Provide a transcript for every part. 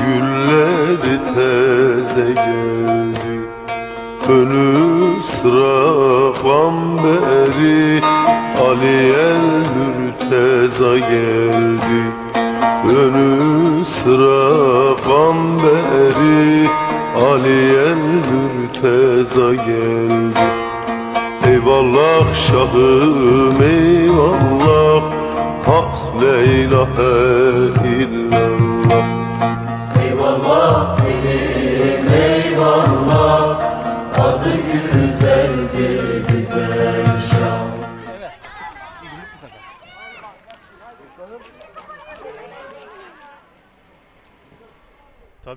Gülleri teze geldi. Önü sıra beri Ali el mürteza geldi. Önü sıra beri Ali el mürteza geldi. Eyvallah şahım eyvallah Hak la ilahe illallah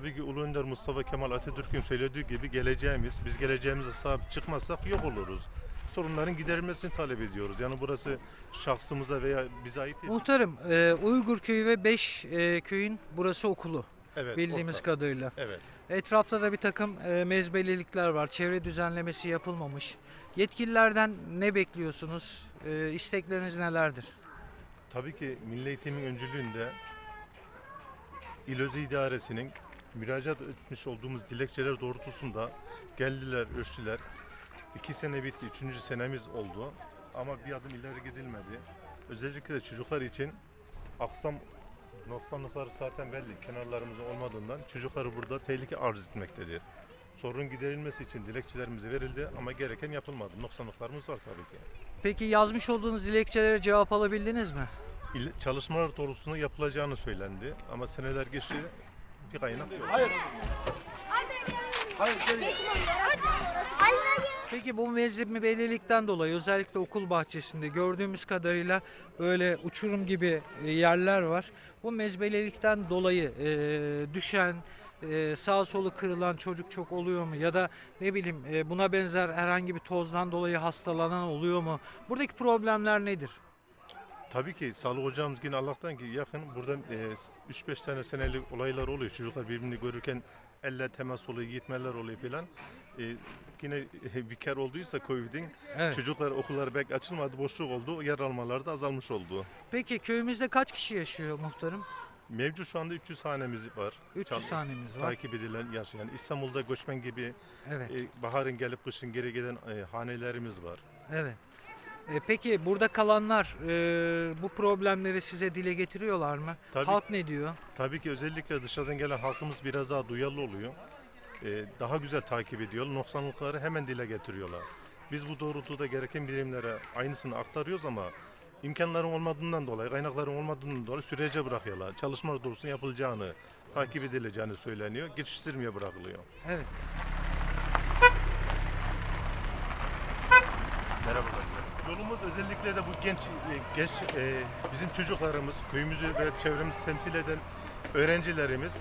Tabii ki Ulu Önder Mustafa Kemal Atatürk'ün söylediği gibi geleceğimiz, biz geleceğimize sahip çıkmazsak yok oluruz. Sorunların giderilmesini talep ediyoruz. Yani burası şahsımıza veya bize ait değil. Muhtarım, e, Uygur köyü ve 5 köyün burası okulu Evet, bildiğimiz ortak. kadarıyla. Evet. Etrafta da bir takım e, mezbelelikler var. Çevre düzenlemesi yapılmamış. Yetkililerden ne bekliyorsunuz? E, istekleriniz nelerdir? Tabii ki Milli Eğitim'in öncülüğünde İl Özel İdaresi'nin müracaat etmiş olduğumuz dilekçeler doğrultusunda geldiler, ölçtüler. İki sene bitti, üçüncü senemiz oldu. Ama bir adım ileri gidilmedi. Özellikle de çocuklar için aksam noksanlıkları zaten belli. Kenarlarımızın olmadığından çocukları burada tehlike arz etmektedir. Sorun giderilmesi için dilekçelerimiz verildi ama gereken yapılmadı. Noksanlıklarımız var tabii ki. Peki yazmış olduğunuz dilekçelere cevap alabildiniz mi? İl- çalışmalar doğrultusunda yapılacağını söylendi ama seneler geçti bir kaynak yok. Peki bu mezbelelikten dolayı özellikle okul bahçesinde gördüğümüz kadarıyla böyle uçurum gibi e, yerler var. Bu mezbelelikten dolayı e, düşen, e, sağ solu kırılan çocuk çok oluyor mu? Ya da ne bileyim e, buna benzer herhangi bir tozdan dolayı hastalanan oluyor mu? Buradaki problemler nedir? Tabii ki sağlık hocamız yine Allah'tan ki yakın buradan e, 3-5 tane senelik olaylar oluyor. Çocuklar birbirini görürken elle temas oluyor, gitmeler oluyor filan. E, yine e, bir kere olduysa Covid'in Evet. çocuklar okulları belki açılmadı, boşluk oldu. Yer almaları da azalmış oldu. Peki köyümüzde kaç kişi yaşıyor muhtarım? Mevcut şu anda 300 hanemiz var. 300 Çal- hanemiz var. Takip edilen yaşayan. İstanbul'da göçmen gibi Evet. e, baharın gelip kışın geri gelen e, hanelerimiz var. Evet. E, peki burada kalanlar e, bu problemleri size dile getiriyorlar mı? Tabii. Halk ne diyor? Tabii ki özellikle dışarıdan gelen halkımız biraz daha duyarlı oluyor. Ee, daha güzel takip ediyor. Noksanlıkları hemen dile getiriyorlar. Biz bu doğrultuda gereken birimlere aynısını aktarıyoruz ama imkanların olmadığından dolayı, kaynakların olmadığından dolayı sürece bırakıyorlar. Çalışma doğrultusunda yapılacağını, takip edileceğini söyleniyor. Geçiştirmeye bırakılıyor. Evet. Merhabalar. Yolumuz özellikle de bu genç, e, genç e, bizim çocuklarımız, köyümüzü ve çevremizi temsil eden öğrencilerimiz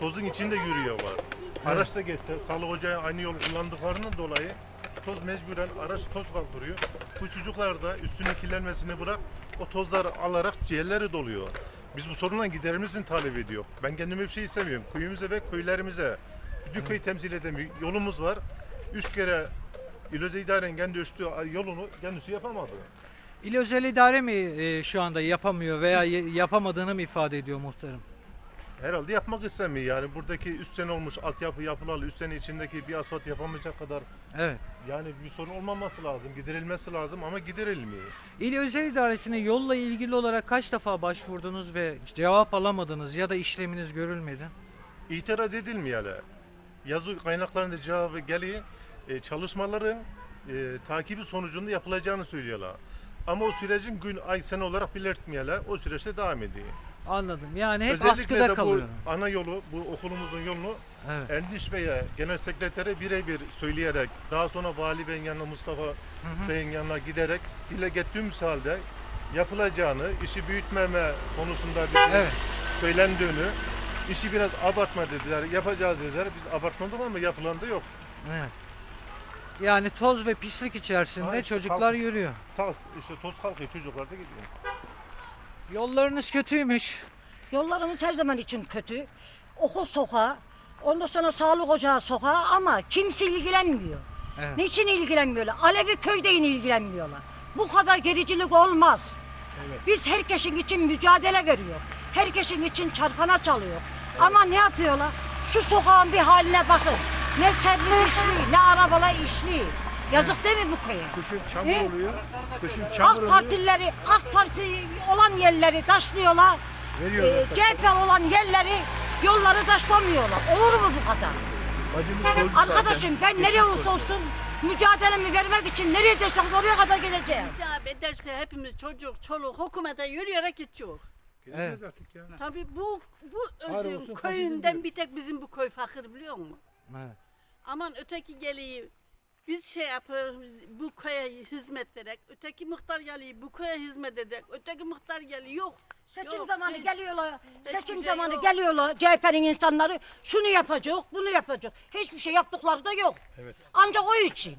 tozun içinde yürüyorlar. Araçta geçse, sağlık ocağı aynı yol kullandıklarından dolayı toz mecburen araç toz kaldırıyor. Bu çocuklar da üstünün kirlenmesini bırak o tozları alarak ciğerleri doluyor. Biz bu sorundan giderimizin talep ediyor. Ben kendime bir şey istemiyorum. Köyümüze ve köylerimize bütün köyü temsil eden bir yolumuz var. Üç kere İlöze idaren kendi ölçtüğü yolunu kendisi yapamadı. İl özel idare mi e, şu anda yapamıyor veya ye- yapamadığını mı ifade ediyor muhtarım? Herhalde yapmak istemiyor yani buradaki üst sene olmuş altyapı yapılalı üst sene içindeki bir asfalt yapamayacak kadar Evet. yani bir sorun olmaması lazım, giderilmesi lazım ama giderilmiyor. İl özel idaresine yolla ilgili olarak kaç defa başvurdunuz ve cevap alamadınız ya da işleminiz görülmedi? İtiraz edilmiyor hele. Yazı kaynaklarında cevabı geliyor. E, çalışmaların e, takibi sonucunda yapılacağını söylüyorlar. Ama o sürecin gün, ay, sene olarak belirtmiyorlar. O süreçte devam ediyor. Anladım. Yani hep Özellikle askıda de kalıyor. bu ana yolu, bu okulumuzun yolunu Evet. Endiş Bey'e, genel sekretere birebir söyleyerek, daha sonra Vali Bey'in yanına, Mustafa Bey'in yanına giderek dile getirdiğimiz halde yapılacağını, işi büyütmeme konusunda bizim Evet. söylendiğini, işi biraz abartma dediler, yapacağız dediler. Biz abartmadık ama yapılan da yok. Evet. Yani toz ve pislik içerisinde Hayır, çocuklar kalk- yürüyor. Tas, işte toz kalkıyor, çocuklar da gidiyor. Yollarınız kötüymüş. Yollarımız her zaman için kötü. Okul sokağı, ondan sonra sağlık ocağı sokağı ama kimse ilgilenmiyor. Evet. Niçin ilgilenmiyorlar? Alevi köyde yine ilgilenmiyorlar. Bu kadar gericilik olmaz. Biz herkesin için mücadele veriyor. Herkesin için çarpana çalıyor. Ama ne yapıyorlar? Şu sokağın bir haline bakın. Ne servis işli, ne arabalar işli. Yazık değil mi bu köye? Kışın çamur He? oluyor. Kışın çamur AK oluyor. Partilileri, AK Parti olan yerleri taşlıyorlar. Veriyorlar, Ee, CHP olan yerleri, yolları taşlamıyorlar. Olur mu bu kadar? Bacımız Benim solcu zaten. arkadaşım ben nereye olursa olsun mücadelemi vermek için nereye dersem oraya kadar gideceğim. icap ederse hepimiz çocuk, çoluk, hükümete yürüyerek gideceğiz. Artık ya. Tabii bu bu Var özün köyünden bir tek bizim bu köy fakir biliyor musun? Evet. Aman öteki geliyor. Biz şey yapıyoruz, bu köye hizmet verek. Öteki muhtar geliyor, bu köye hizmet edek. Öteki muhtar geliyor, yok. Seçim yok, zamanı hiç. geliyorlar. Hiçbir Seçim şey zamanı yok. geliyorlar CHP'nin insanları. Şunu yapacak, bunu yapacak. Hiçbir şey yaptıkları da yok. Ancak oy için.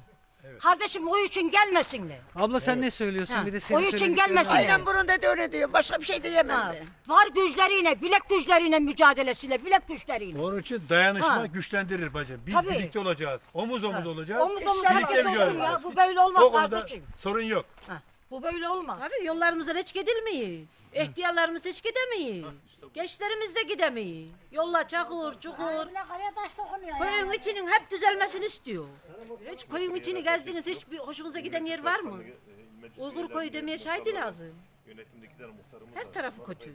Kardeşim oy için gelmesinler. Abla sen ne söylüyorsun? Ha, Bir de senin o için gelmesin. Aynen bunun da öyle diyor. Başka bir şey diyemem Ha, var güçleriyle, bilek güçleriyle mücadelesiyle, bilek güçleriyle. Onun için dayanışma Ha. güçlendirir bacım. Biz Tabii. birlikte olacağız. Omuz omuz olacağız. Omuz omuz Birlikte herkes olsun mücadele ya. edeceğiz. Bu böyle olmaz O konuda kardeşim. sorun yok. Ha, bu böyle olmaz. Tabii yollarımızdan hiç gidilmiyor. İhtiyarlarımız hiç gidemiyor. Gençlerimiz de gidemiyor. Yolla çakır, çukur. Köyün içinin hep düzelmesini istiyor. Hiç köyün içini gezdiniz, hiç bir hoşunuza giden yer var mı? Uygur köyü demeye şahidi lazım. Her tarafı kötü.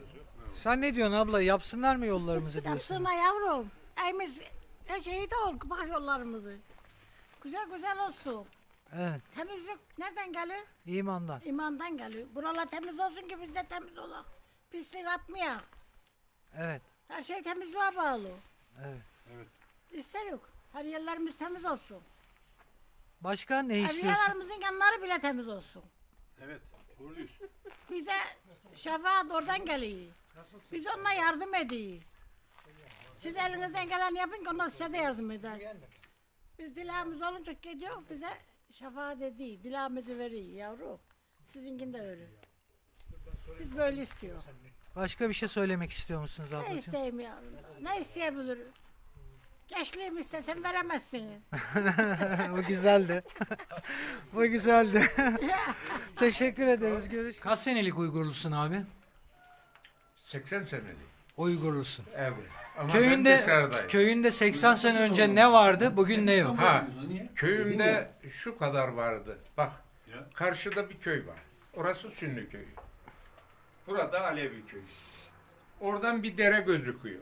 Sen ne diyorsun abla? Yapsınlar mı yollarımızı diyorsun? Yapsınlar yavrum. Evimiz her şeyi de ol. Bak yollarımızı. Güzel güzel olsun. Evet. Temizlik nereden geliyor? imandan. İmandan geliyor. Buralar temiz olsun ki biz de temiz olalım. Pislik atmayak. Evet. Her şey temizliğe bağlı. Evet. İster yok. Her yerlerimiz temiz olsun. Başka ne istiyorsun? Evliyalarımızın yanları bile temiz olsun. Evet. Uğurluyuz. Bize şefaat oradan geliyor. Biz onunla yardım ediyoruz. Siz elinizden gelen yapın ki onlar size de yardım eder. Biz dileğimiz olunca gidiyor bize şefaat ediyor. Dileğimizi veriyor yavrum. Sizinkin de öyle. Biz böyle istiyor. Başka bir şey söylemek istiyor musunuz Ne ablacığım? isteyeyim yavrum? Ne isteyebilirim? Gençliğim istesem veremezsiniz. Bu güzeldi. Bu güzeldi. Teşekkür ederiz. Görüş. Kaç senelik Uygurlusun abi? 80 senelik. Uygurlusun. Evet. Ama Köyünde köyünde 80 sene önce ne vardı? Bugün ne yok? Ha, köyümde şu kadar vardı. Bak, karşıda bir köy var. Orası Sünni köyü. Burada Alevi köyü. Oradan bir dere gözüküyor.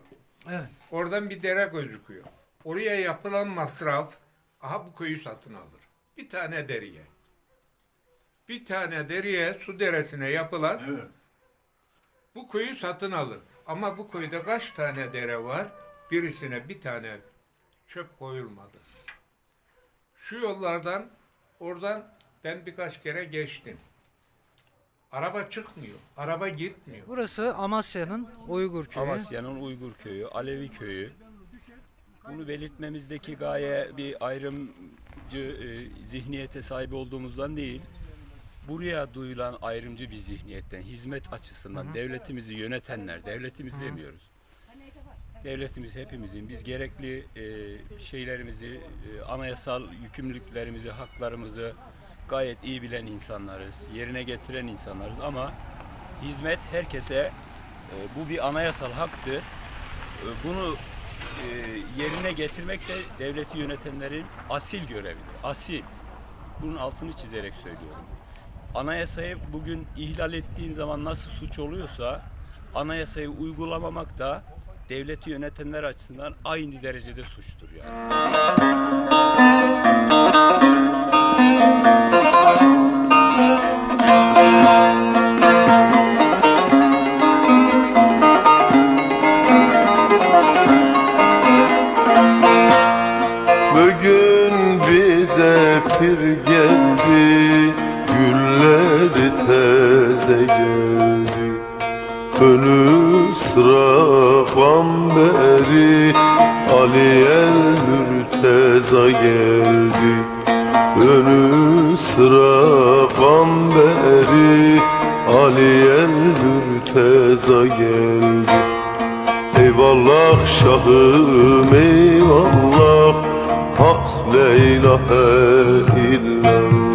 Evet. Oradan bir dere gözüküyor. Oraya yapılan masraf, aha bu köyü satın alır. Bir tane deriye. Bir tane deriye, su deresine yapılan bu köyü satın alır. Ama bu köyde kaç tane dere var? Birisine bir tane çöp koyulmadı. Şu yollardan, oradan ben birkaç kere geçtim. Araba çıkmıyor, araba gitmiyor. Burası Amasya'nın Uygur köyü. Amasya'nın Uygur köyü, Alevi köyü. Bunu belirtmemizdeki gaye bir ayrımcı e, zihniyete sahip olduğumuzdan değil. Buraya duyulan ayrımcı bir zihniyetten, hizmet açısından devletimizi yönetenler, devletimiz demiyoruz. Devletimiz hepimizin, biz gerekli e, şeylerimizi, e, anayasal yükümlülüklerimizi, haklarımızı gayet iyi bilen insanlarız, yerine getiren insanlarız ama hizmet herkese e, bu bir anayasal haktır. E, Bunu e, yerine getirmek de devleti yönetenlerin asil görevidir. Asil. Bunun altını çizerek söylüyorum. Anayasayı bugün ihlal ettiğin zaman nasıl suç oluyorsa anayasayı uygulamamak da devleti yönetenler açısından aynı derecede suçtur yani. Önü sıra beri Ali el mürteza geldi. Önü sıra beri Ali el mürteza geldi. Eyvallah şahım eyvallah Hak la ilahe illallah